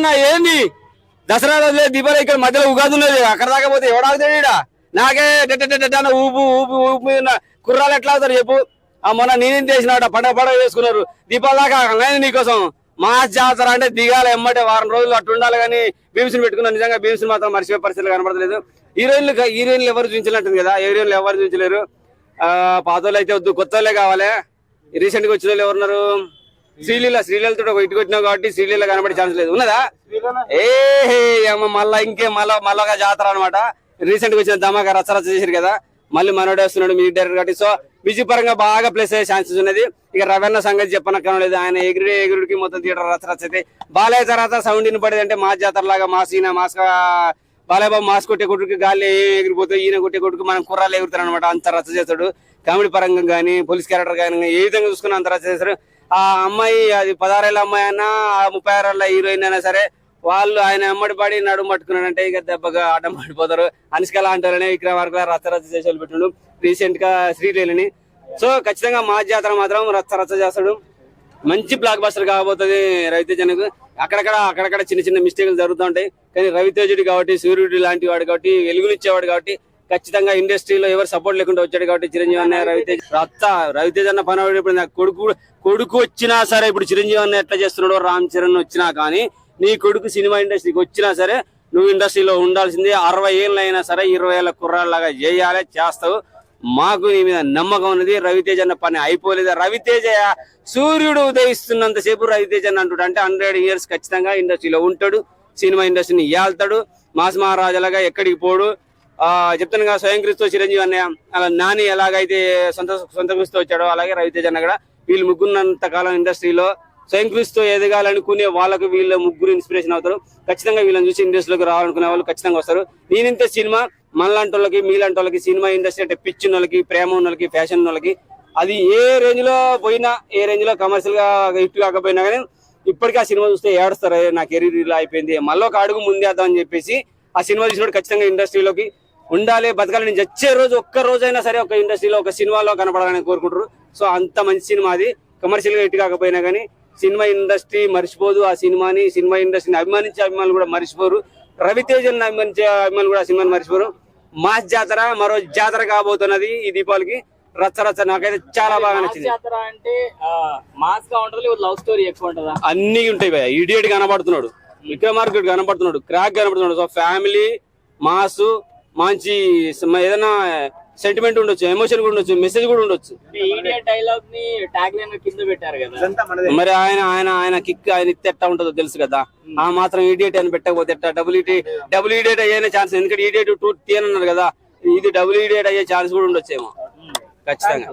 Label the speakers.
Speaker 1: అన్న ఏంది? దసరా రోజులే దీపావళి ఇక్కడ మధ్యలో ఉగాది ఉన్నది అక్కడ దాకా పోతే ఎవడాగుతాడు తెలియడా నాకే డెట్ట ఊపు ఊపు ఊపు కుర్రాలు ఎట్లా అవుతారు చెప్పు. ఆ మొన్న నేనేం చేసినాడు పండగ పండగ వేసుకున్నారు. దీపావళి దాకా నేను నీకోసం మాస్ జాతర అంటే దిగాల ఎమ్మటే వారం రోజులు అట్టు ఉండాలి కానీ భీమ్స్ని పెట్టుకున్నా నిజంగా బీమ్స్ మాత్రం మర్చిపోయే పరిస్థితులు కనబడలేదు హీరోయిన్లు హీరోయిన్లు ఎవరు చూపించలేదు కదా హీరోయిన్లు ఎవరు చూపించలేరు. ఆ పాత వాళ్ళు అయితే వద్దు కొత్త వాళ్ళే కావాలి. రీసెంట్గా వచ్చిన వాళ్ళు ఎవరున్నారు? శ్రీలీల శ్రీలీలతో ఒక ఇటుకు వచ్చినావు కాబట్టి శ్రీలీల కనబడే ఛాన్స్ లేదు. ఉన్నదా? ఏ అమ్మ మళ్ళా ఇంకే మళ్ళా మళ్ళా జాతర అనమాట రీసెంట్గా వచ్చిన ధమాకా రచ్చ చేశారు కదా. మళ్ళీ మనోడే వస్తున్నాడు మీ డైరెక్టర్ కాబట్టి. సో బిజీ పరంగా బాగా ప్లేస్ అయ్యే ఛాన్సెస్ ఉన్నది. ఇక రవణ సంగతి చెప్పనక్కర్లేదు. ఆయన ఎగిరి ఎగురుడికి మొత్తం థియేటర్ రచ్చ అయితే. బాలయ్య తర్వాత సౌండ్ వినపడేది అంటే మా జాతర లాగా మా సీన మాస్ బాలయ్య బాబు మాస్ కొట్టే కొట్టుకు గాలి ఎగిరిపోతాయి ఈయన కొట్టే కొట్టుకు మనం కుర్రాలు ఎగురుతారు అనమాట అంత రచ్చ చేస్తాడు. కామెడీ పరంగా కానీ పోలీస్ క్యారెక్టర్ కానీ ఏ విధంగా చూసుకుని అంత రచ్చ చేస్తారు. ఆ అమ్మాయి అది పదహారేళ్ళ అమ్మాయి అయినా ఆ ముప్పై ఆరేళ్ళ హీరోయిన్ అయినా సరే వాళ్ళు ఆయన ఎమ్మడి పడి నడుము పట్టుకున్నాడంటే ఇక దెబ్బగా ఆటం పడిపోతారు అనుష్క లాంటి విక్రమ రచ్చరచ్చ రచ్చ రచ్చ చేసి రీసెంట్గా శ్రీలీలని. సో ఖచ్చితంగా మా జాతర మాత్రం రచ్చ చేస్తాడు. మంచి బ్లాక్ బస్టర్ కాబోతుంది రవితేజనకు అక్కడక్కడ అక్కడక్కడ చిన్న చిన్న మిస్టేక్లు జరుగుతూ ఉంటాయి. కానీ రవితేజుడి కాబట్టి సూర్యుడు లాంటి వాడు కాబట్టి వెలుగునిచ్చేవాడు కాబట్టి ఖచ్చితంగా ఇండస్ట్రీలో ఎవరు సపోర్ట్ లేకుండా వచ్చాడు కాబట్టి చిరంజీవి అన్న రవితేజ రత్త రవితేజ అన్న పని ఇప్పుడు నాకు కొడుకు కొడుకు వచ్చినా సరే ఇప్పుడు చిరంజీవి అన్న ఎట్లా చేస్తున్నాడో రామ్ చరణ్ వచ్చినా కానీ నీ కొడుకు సినిమా ఇండస్ట్రీకి వచ్చినా సరే నువ్వు ఇండస్ట్రీలో ఉండాల్సింది అరవై ఏళ్ళు అయినా సరే ఇరవై ఏళ్ళ కుర్రాళ్ళగా చేయాలి చేస్తావు. మాకు నీ మీద నమ్మకం ఉన్నది రవితేజ అన్న పని అయిపోలేదు? రవితేజ సూర్యుడు ఉదయిస్తున్నంతసేపు రవితేజ అని అంటాడు. అంటే హండ్రెడ్ ఇయర్స్ ఖచ్చితంగా ఇండస్ట్రీలో ఉంటాడు సినిమా ఇండస్ట్రీని ఏళ్తాడు మాస్ మహారాజాలుగా ఎక్కడికి పోడు చెప్తాను కదా స్వయం క్రీస్తు చిరంజీవి అన్నయ్య అలా నాని ఎలాగైతే సొంత సొంత క్రీస్తు వచ్చాడో అలాగే రవితేజ అన్న కూడా వీళ్ళు ముగ్గురున్నంత కాలం ఇండస్ట్రీలో స్వయం క్రీస్తు ఎదగాలనుకునే వాళ్ళకు వీళ్ళ ముగ్గురు ఇన్స్పిరేషన్ అవుతారు. ఖచ్చితంగా వీళ్ళని చూసి ఇండస్ట్రీలోకి రావాలనుకునే వాళ్ళు ఖచ్చితంగా వస్తారు. నేనింత సినిమా మనలాంటి వాళ్ళకి మీలాంటి వాళ్ళకి సినిమా ఇండస్ట్రీ అంటే పిచ్చిన వాళ్ళకి ప్రేమ ఉన్న వాళ్ళకి ఫ్యాషన్ ఉన్న వాళ్ళకి అది ఏ రేంజ్లో పోయినా ఏ రేంజ్లో కమర్షియల్గా హిట్ కాకపోయినా కానీ ఇప్పటికీ ఆ సినిమా చూస్తే ఏడుస్తారు. నా కెరీర్ ఇలా అయిపోయింది. మళ్ళీ ఒక అడుగు ముందేద్దాం అని చెప్పేసి ఆ సినిమా చూసినప్పుడు ఖచ్చితంగా ఇండస్ట్రీలోకి ఉండాలి బతకాలి నేను వచ్చే రోజు ఒక్క రోజైనా సరే ఒక ఇండస్ట్రీలో ఒక సినిమాలో కనపడాలని కోరుకుంటారు సో అంత మంచి సినిమా అది. కమర్షియల్గా హిట్ కాకపోయినా కానీ సినిమా ఇండస్ట్రీ మర్చిపోదు. ఆ సినిమాని సినిమా ఇండస్ట్రీని అభిమానించే అభిమానులు కూడా మర్చిపోరు. రవితేజన్ అభిమానించే అభిమానులు కూడా ఆ సినిమాని మర్చిపోరు. మాస్ జాతర మరో జాతర కాబోతున్నది ఈ దీపావళికి. రచ్చ రచ్చ నాకైతే చాలా బాగా నచ్చింది.
Speaker 2: జాతర అంటే మాస్గా ఉంటది లవ్ స్టోరీ ఎక్కువ ఉంటదా?
Speaker 1: అన్ని ఉంటాయి భయ్య. ఇడియట్ కనబడుతున్నాడు. విక్రమార్కుడు కనబడుతున్నాడు. క్రాక్ కనబడుతున్నాడు. సో ఫ్యామిలీ మాస్ మంచి ఏదైనా సెంటిమెంట్ ఉండొచ్చు ఎమోషన్ కూడా ఉండొచ్చు మెసేజ్ కూడా ఉండొచ్చు.
Speaker 2: డైలాగ్ని ట్యాగ్ లైన్ కింద పెట్టారు కదా.
Speaker 1: మరి ఆయన ఆయన ఆయన కిక్ ఆయన ఇస్తే ఎట్టా ఉంటుందో తెలుసు కదా. ఆ మాత్రం ఈడియట్ అని పెట్టకపోతే ఎట్టా? డబుల్ ఈటీ డబుల్ ఈడియట్ అయ్యే ఛాన్స్ ఎందుకంటే ఈడియట్ టూ తీయనన్నారు కదా. ఇది డబుల్ ఈడియట్ అయ్యే ఛాన్స్ కూడా ఉండొచ్చేమో. ఖచ్చితంగా.